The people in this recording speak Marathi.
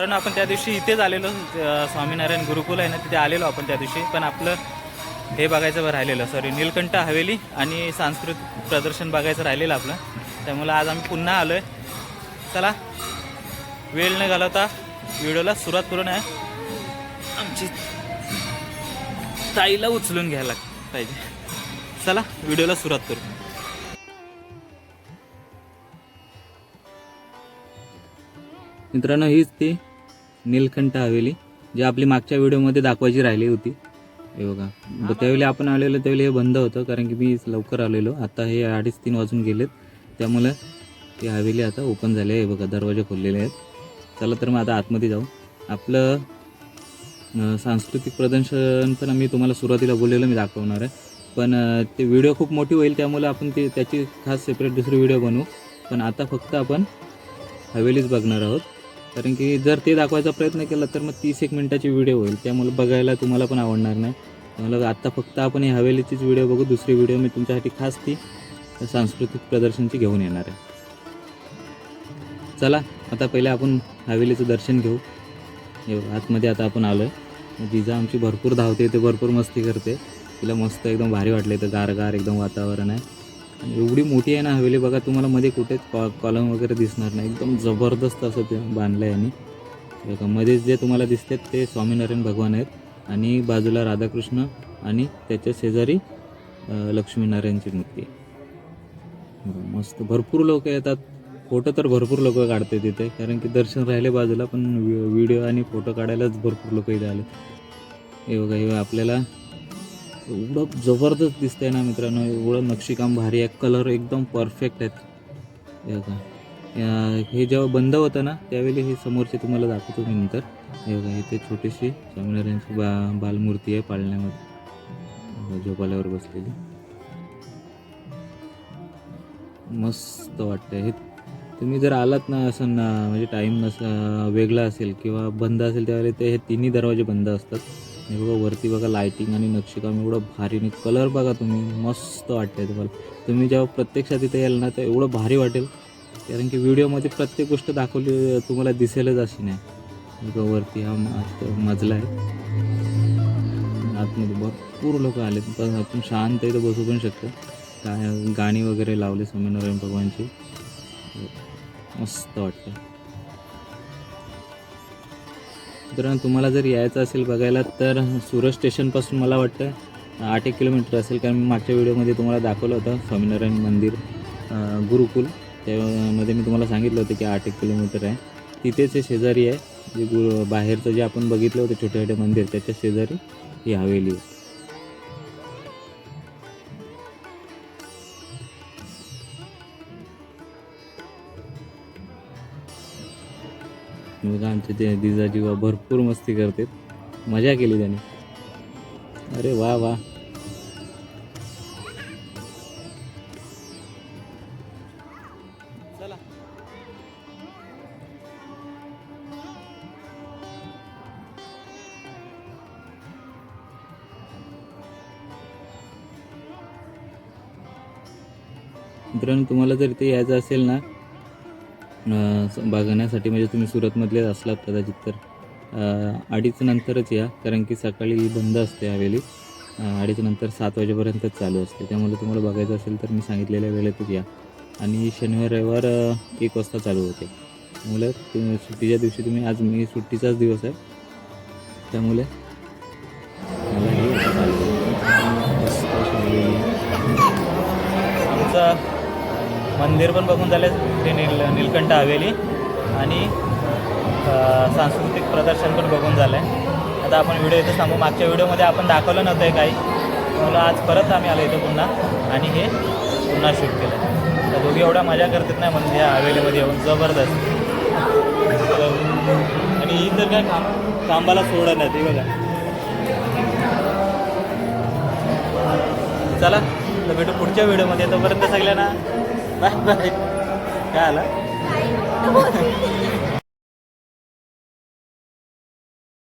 कारण आपण त्या दिवशी इथेच आलेलो स्वामीनारायण गुरुकुल आहे ना तिथे आलेलो आपण त्या दिवशी. पण आपलं हे बघायचं राहिलेलं सॉरी नीलकंठ हवेली आणि सांस्कृतिक प्रदर्शन बघायचं राहिलेलं आपलं. त्यामुळे आज आम्ही पुन्हा आलो आहे चला वेळ न घालवता व्हिडिओला सुरुवात करून आहे. आमची ताईला उचलून घ्यायला पाहिजे. चला व्हिडिओला सुरुवात करू. मित्रांनो हीच ती नीलकंठ हवेली जी आपली मागच्या व्हिडिओमध्ये दाखवायची राहिली होती. हे बघा. त्यावेळी आपण आलेलो त्यावेळी हे बंद होतं कारण की मी लवकर आलेलो. आता हे अडीच तीन वाजून गेलेत. त्यामुळं ती हवेली आता ओपन झाली आहे. हे बघा दरवाजे खोललेले आहेत. चला तर मग आता आतमध्ये जाऊ. आपलं सांस्कृतिक प्रदर्शन पण मी तुम्हाला सुरुवातीला बोललेलं मी दाखवणार आहे. पण ते व्हिडिओ खूप मोठी होईल त्यामुळे आपण ते त्याची खास सेपरेट दुसरी व्हिडिओ बनवू. पण आता फक्त आपण हवेलीच बघणार आहोत. कारण की जर ते दाखवायचा प्रयत्न केला तर मग तीस एक मिनटाची व्हिडिओ होईल. त्यामुळे बघायला तुम्हाला पण आवडणार नाही. त्यामुळे आत्ता फक्त आपण ही हवेलीचीच व्हिडिओ बघू. दुसरी व्हिडिओ मी तुमच्यासाठी खास ती सांस्कृतिक प्रदर्शनची घेऊन येणार आहे. चला आता पहिले आपण हवेलीचं दर्शन घेऊ. आतमध्ये आता आपण आलो आहे जिजा आमची भरपूर धावते ते भरपूर मस्ती करते. तिला मस्त एकदम भारी वाटलं इथं गार गार एकदम वातावरण आहे. एवढी मोठी आहे ना हवेली बघा तुम्हाला मध्ये कुठेच कॉ कॉलम वगैरे दिसणार नाही. एकदम जबरदस्त असं ते बांधलं आहे यांनी. बघा मध्येच जे तुम्हाला दिसतात ते स्वामीनारायण भगवान आहेत आणि बाजूला राधाकृष्ण आणि त्याच्या शेजारी लक्ष्मीनारायणची मूर्ती. मस्त भरपूर लोक येतात. फोटो तर भरपूर लोक काढते तिथे कारण की दर्शन राहिले बाजूला पण व्हिडिओ आणि फोटो काढायलाच भरपूर लोक इथे आले. हे बघा हे आपल्याला एवढं जबरदस्त दिसतंय ना मित्रांनो एवढं नक्षीकाम भारी आहे. कलर एकदम परफेक्ट आहेत. हे बघा. हे जेव्हा बंद होतं ना त्यावेळी हे समोरचे तुम्हाला दाखवतो मी नंतर. हे बघा इथे छोटीशी स्वामीनारायणची बा बालमूर्ती आहे पाळण्यामध्ये. झोपाल्यावर बसलेली. मस्त वाटतं हे तुम्ही जर आलात ना असं ना म्हणजे टाईम नस वेगळा असेल किंवा बंद असेल त्यावेळी ते हे तिन्ही दरवाजे बंद असतात. हे बघा वरती बघा लायटिंग आणि नक्षीकाम एवढं भारी आणि कलर बघा तुम्ही मस्त वाटते तुम्हाला. तुम्ही जेव्हा प्रत्यक्षात इथे याल ना तर एवढं भारी वाटेल. कारण की व्हिडिओमध्ये प्रत्येक गोष्ट दाखवली तुम्हाला दिसेलच अशी नाही. बघा वरती हा मजला आहे. आतमध्ये भरपूर लोक आले पण आपण शांत इथं बसू पण शकतो. काय गाणी वगैरे लावले स्वामीनारायण भगवानची. मस्त वाटतं मित्रांनो तुम्हाला जर यायचं असेल बघायला तर सुरत स्टेशनपासून मला वाटतं आठ एक किलोमीटर असेल. कारण मी मागच्या व्हिडिओमध्ये तुम्हाला दाखवलं होतं स्वामीनारायण मंदिर गुरुकुल. त्यामध्ये मी तुम्हाला सांगितलं होतं की आठ एक किलोमीटर आहे. तिथेच हे शेजारी आहे. जे गुरु बाहेरचं जे आपण बघितलं होतं छोटे छोटे मंदिर त्याच्या शेजारी ही हवेली आहे. बघा आमचे ते दिजाजी वा भरपूर मस्ती करते. मजा केली त्याने. अरे वा वा. मित्रांनो तुम्हाला जर इथे यायचं असेल ना बघण्यासाठी म्हणजे तुम्ही सुरतमधले असलात कदाचित तर. अडीच नंतरच या कारण की सकाळी बंद असते हवेली. अडीच नंतर सात वाजेपर्यंतच चालू असते. त्यामुळे तुम्हाला बघायचं असेल तर मी सांगितलेल्या वेळेतच या. आणि शनिवार रविवार एक वाजता चालू होते. त्यामुळे तुम्ही सुट्टीच्या दिवशी तुम्ही आज मी सुट्टीचाच दिवस आहे. त्यामुळे मंदिर पण बघून झाले ते नील नीलकंठ हवेली आणि सांस्कृतिक प्रदर्शन पण बघून झालं आहे आता आपण व्हिडिओ इथं सांगू मागच्या व्हिडिओमध्ये आपण दाखवलं नव्हतं आहे काही. म्हणून आज परत आम्ही आलो इथं पुन्हा आणि हे पुन्हा शूट केलं. तर दोघी एवढ्या मजा करतात नाही म्हणजे या हवेलीमध्ये येऊन. जबरदस्त. आणि ही तर काय काम कांबाला सोडत नाही ती बघा. चला तर भेटू पुढच्या व्हिडिओमध्ये. तोपर्यंत सगळ्यांना बाय बाय. काय आला?